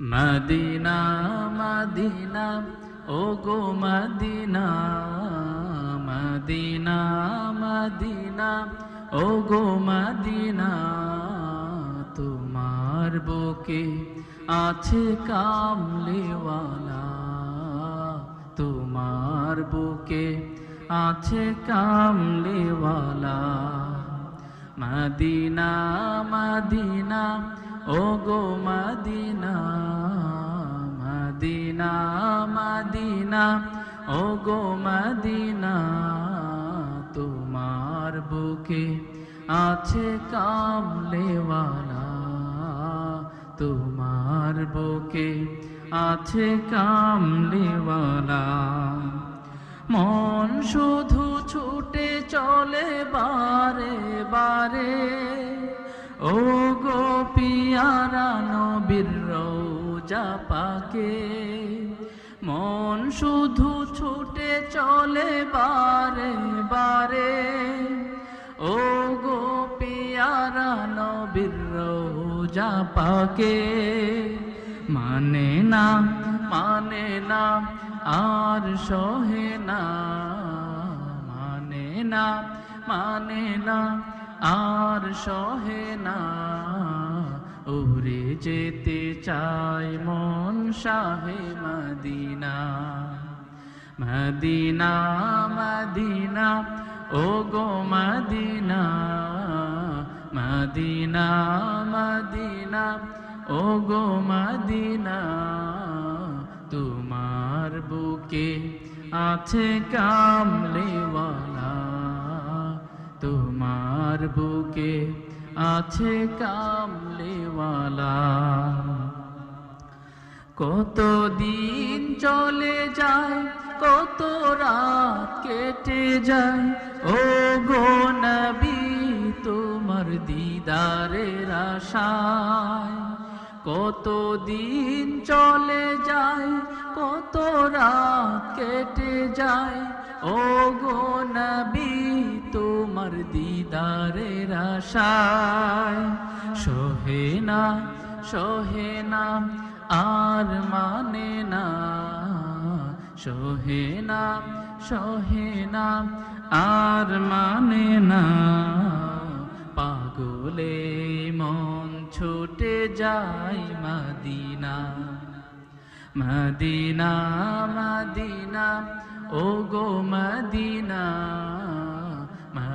Medina Medina ও গো Medina Medina Medina ও গো মদিনা, তোমার বুকে আছে কামলিওয়ালা, তোমার বুকে আছে কামলিওয়ালা। মদিনা মদিনা ও গো মদিনা মদিনা মদিনা ও গো মদিনা, তোমার বুকে আছে কামলেওয়ালা, তোমার বুকে আছে কামলেওয়ালা। মন শুধু ছুটে চলে বারে বারে ও গো পিয়ারা নবীর পাকে। মন শুধু ছুটে চলে বারে বারে। ও গো পিয়ারা নবীর পাকে। মানে না মানে না, আর সহে না। মানে না মানে না, আর সহে না। উড়ে যেতে চায় মন শাহে মদিনা। মদিনা মদিনা ও গো মদিনা। মদিনা মদিনা ও গো মদিনা। তোমার বুকে আছে কামলেওয়ালা। তোমার বুকে আছে কামলেওয়ালা। কত দিন চলে যায়, কত রাত কেটে যায়। ও গো নবী, তোমার দিদারের আশায়। কত দিন চলে যায়, কত রাত কেটে যায়। ও গো নবী তোমার দিদারের আশায়। সোহে না সোহে না, আর মানে না। সোহে না সোহে না, আর মানে না। পাগলে মন ছুটে যায় মাদিনা। মদিনা মদিনা ও গো মদিনা।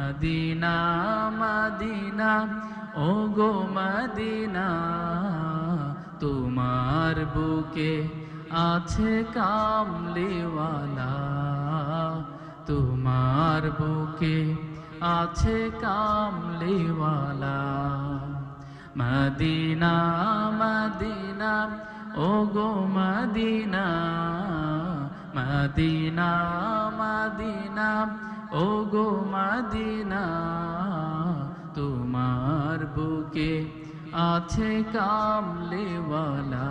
মদিনা মদিনা ও গো মদিনা, তোমার বুকে আছে কামলিওয়ালা, তোমার বুকে আছে কামলিওয়ালা। মদিনা মদিনা ও গো মদিনা মদিনা মদিনা ও গো মদিনা, তোমার বুকে আছে কামলেওয়ালা,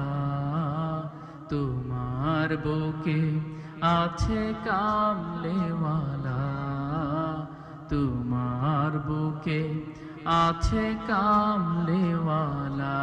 তোমার বুকে আছে কামলেওয়ালা, তোমার বুকে আছে কামলেওয়ালা।